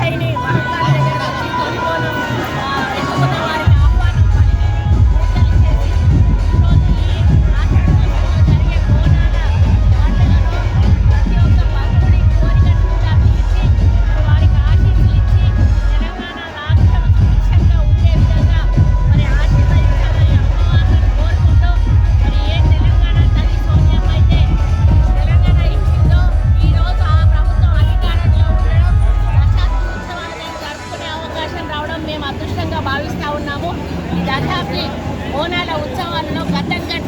চাই নেই మేము అదృష్టంగా భావిస్తూ ఉన్నాము. ఈ దాదాపు ఓనాల ఉత్సవాలను గతంగా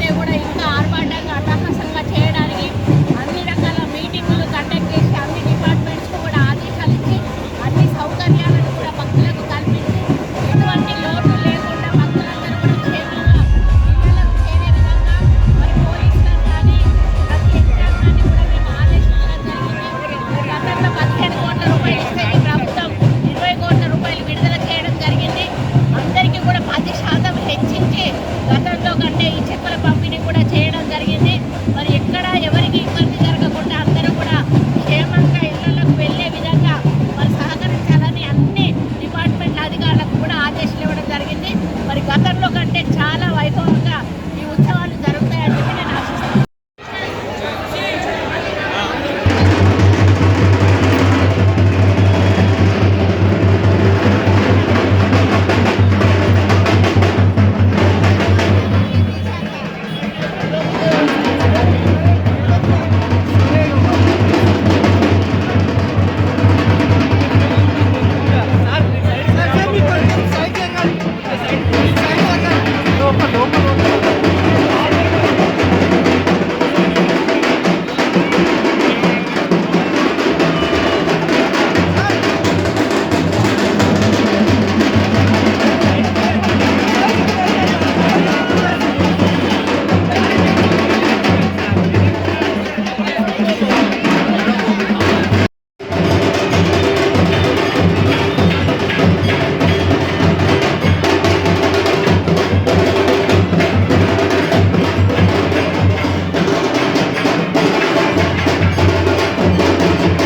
పంపిణీని కూడా పది శాతం హెచ్చించి గతంలో కంటే ఈ చెక్కల పంపిణీ కూడా చేయడం జరిగింది. మరి ఎక్కడ ఎవరికి ఇబ్బంది జరగకుండా అందరూ కూడా క్షేమంగా ఇళ్ళకు వెళ్ళే విధంగా మరి సహకరించాలని అన్ని డిపార్ట్మెంట్ అధికారులకు కూడా ఆదేశాలు ఇవ్వడం జరిగింది. మరి గతంలో కంటే చాలా వైభవంగా ఈ ఉత్సవం